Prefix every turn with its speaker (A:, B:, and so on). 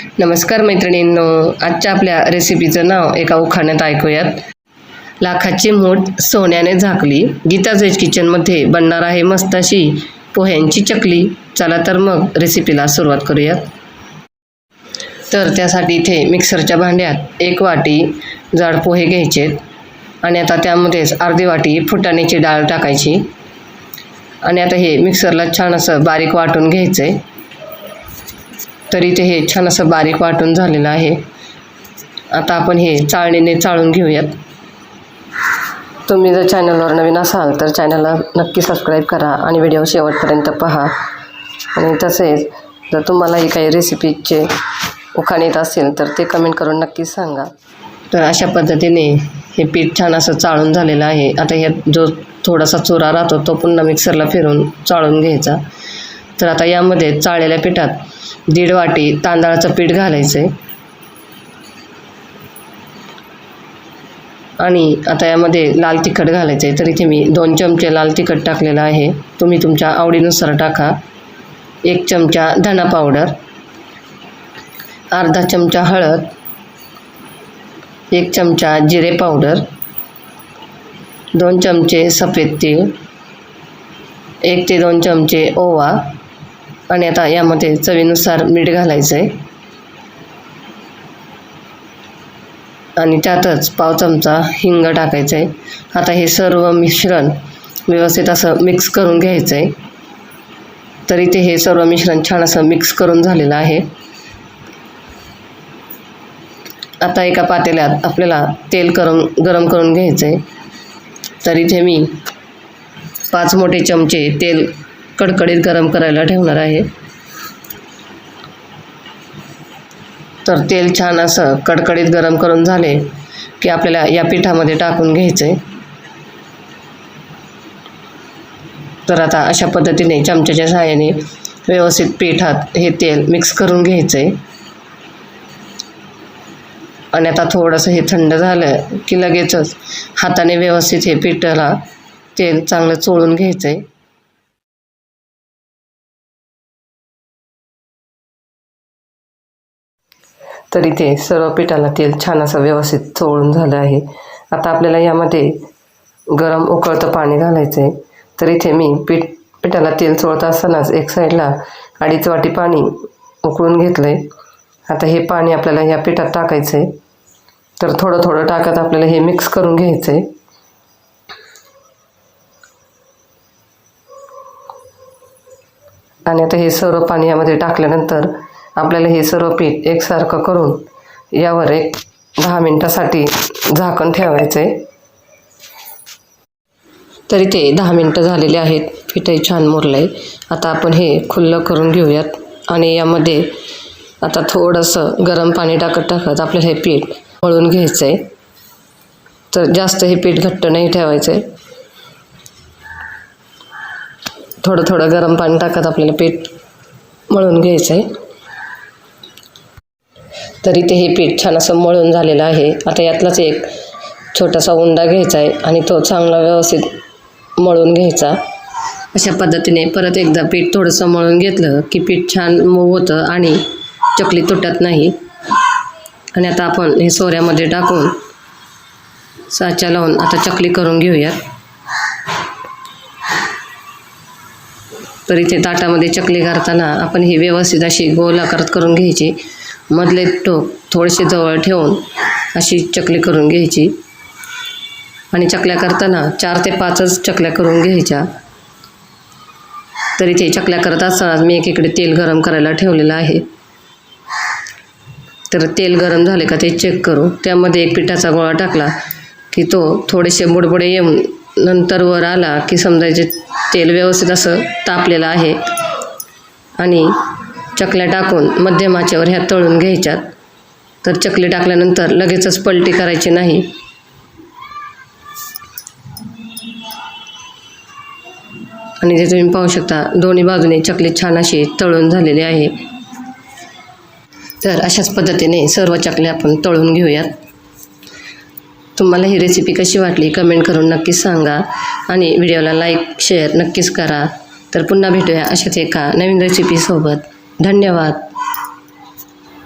A: नमस्कार मैत्रिणींनो आजच्या आपल्या रेसिपीचं नाव एका उखाण्यात ऐकूयात. लाखाची मूठ सोन्याने झाकली गीता वेज किचनमध्ये बनणार आहे मस्त अशी पोह्यांची चकली. चला तर मग रेसिपीला सुरुवात करूयात. तर त्यासाठी इथे मिक्सरच्या भांड्यात एक वाटी जाड पोहे घ्यायचे. आणि आता त्यामध्येच अर्धी वाटी फुटाण्याची डाळ टाकायची. आणि आता हे मिक्सरला छान असं बारीक वाटून घ्यायचं आहे तर इथे हे छान असं बारीक वाटून झालेलं आहे. आता आपण हे चाळणीने चाळून घेऊयात. तुम्ही जर चॅनलवर नवीन असाल तर चॅनलला नक्की सबस्क्राईब करा आणि व्हिडिओ शेवटपर्यंत पहा. आणि तसेच जर तुम्हालाही काही रेसिपीचे उखाण येत असेल तर ते कमेंट करून नक्की सांगा. तर अशा पद्धतीने हे पीठ छान असं चाळून झालेलं आहे. आता ह्यात जो थोडासा चुरा राहतो तो पुन्हा मिक्सरला फिरून चाळून घ्यायचा. तर आता यामध्ये चाळलेल्या पिठात दीड वाटी तांदळाचं पीठ घालायचं आहे आणि आता यामध्ये लाल तिखट घालायचं आहे तर इथे मी दोन चमचे लाल तिखट टाकलेलं आहे. तुम्ही तुमच्या आवडीनुसार टाका. एक चमचा धना पावडर अर्धा चमचा हळद एक चमचा जिरे पावडर दोन चमचे सफेद तीळ एक ते दोन चमचे ओवा आणि आता यामध्ये चवीनुसार मीठ घालायचं आहे आणि त्यातच पाव चमचा हिंग टाकायचं आहे आता हे सर्व मिश्रण व्यवस्थित असं मिक्स करून घ्यायचं आहे तर इथे हे सर्व मिश्रण छान असं मिक्स करून झालेलं आहे. आता एका पातेल्यात आपल्याला तेल करून गरम करून घ्यायचं आहे तर इथे मी पाच मोठे चमचे तेल कडकडीत गरम करायला ठेवणार आहे. तर तेल छान असं कडकडीत गरम करून झाले की आपल्याला या पिठामध्ये टाकून घ्यायचं. आहे तर आता अशा पद्धतीने चमच्याच्या सहाय्याने व्यवस्थित पिठात हे तेल मिक्स करून घ्यायचं. आहे आणि आता थोडंसं हे थंड झालं की लगेचच हाताने व्यवस्थित हे पिठाला तेल चांगलं चोळून घ्यायचं आहे तर इथे सर्व पिठाला तेल छान असं व्यवस्थित चोळून झालं आहे. आता आपल्याला यामध्ये गरम उकळतं पाणी घालायचं आहे तर इथे मी पीठ पिठाला तेल चोळत असतानाच एक साईडला अडीच वाटी पाणी उकळून घेतलं आहे आता हे पाणी आपल्याला या पिठात टाकायचं आहे तर थोडं थोडं टाकत आपल्याला हे मिक्स करून घ्यायचं आहे आणि आता हे सर्व पाणी यामध्ये टाकल्यानंतर आपल्याला हे सर्व पीठ एकसारखं करून यावर एक दहा मिनटासाठी झाकण ठेवायचं आहे तरी ते दहा मिनटं झालेले आहेत. पीठही छान मुरलं आहे आता आपण हे खुल्लं करून घेऊयात. आणि यामध्ये आता थोडंसं गरम पाणी टाकत टाकत आपल्याला हे पीठ मळून घ्यायचं आहे तर जास्त हे पीठ घट्ट नाही ठेवायचं आहे थोडं थोडं गरम पाणी टाकत आपल्याला पीठ मळून घ्यायचं आहे तर इथे हे पीठ छान असं मळून झालेलं आहे. आता यातलाच एक छोटासा उंडा घ्यायचा आहे आणि तो चांगला व्यवस्थित मळून घ्यायचा. अशा पद्धतीने परत एकदा पीठ थोडंसं मळून घेतलं की पीठ छान मऊ होतं आणि चकली तुटत नाही. आणि आता आपण हे सोऱ्यामध्ये टाकून साच्या लावून आता चकली करून घेऊयात. तर इथे ताटामध्ये चकली करताना आपण ही व्यवस्थित अशी गोल आकारात करून घ्यायची. मधले टोक थोडेसे जवळ ठेवून अशी चकली करून घ्यायची. आणि चकल्या करताना चार ते पाचच चकल्या करून घ्यायच्या. तरी ते चकल्या करत असताना मी एकीकडे तेल गरम करायला ठेवलेलं आहे. तर तेल गरम झाले का ते चेक करू. त्यामध्ये एक पिठाचा गोळा टाकला की तो थोडेसे बुडबुडे येऊन नंतर वर आला की समजायचे तेल व्यवस्थित असं तापलेलं आहे. आणि चकल्या टाकून मध्यमाच्यावर ह्या तळून घ्यायच्यात. तर चकली टाकल्यानंतर लगेचच पलटी करायची नाही. आणि जे तुम्ही पाहू शकता दोन्ही बाजूने चकली छान अशी तळून झालेली आहे. तर अशाच पद्धतीने सर्व चकल्या आपण तळून घेऊयात. तुम्हाला ही रेसिपी कशी वाटली कमेंट करून नक्कीच सांगा. आणि व्हिडिओला लाईक शेअर नक्कीच करा. तर पुन्हा भेटूया अशाच एका नवीन रेसिपीसोबत धन्यवाद.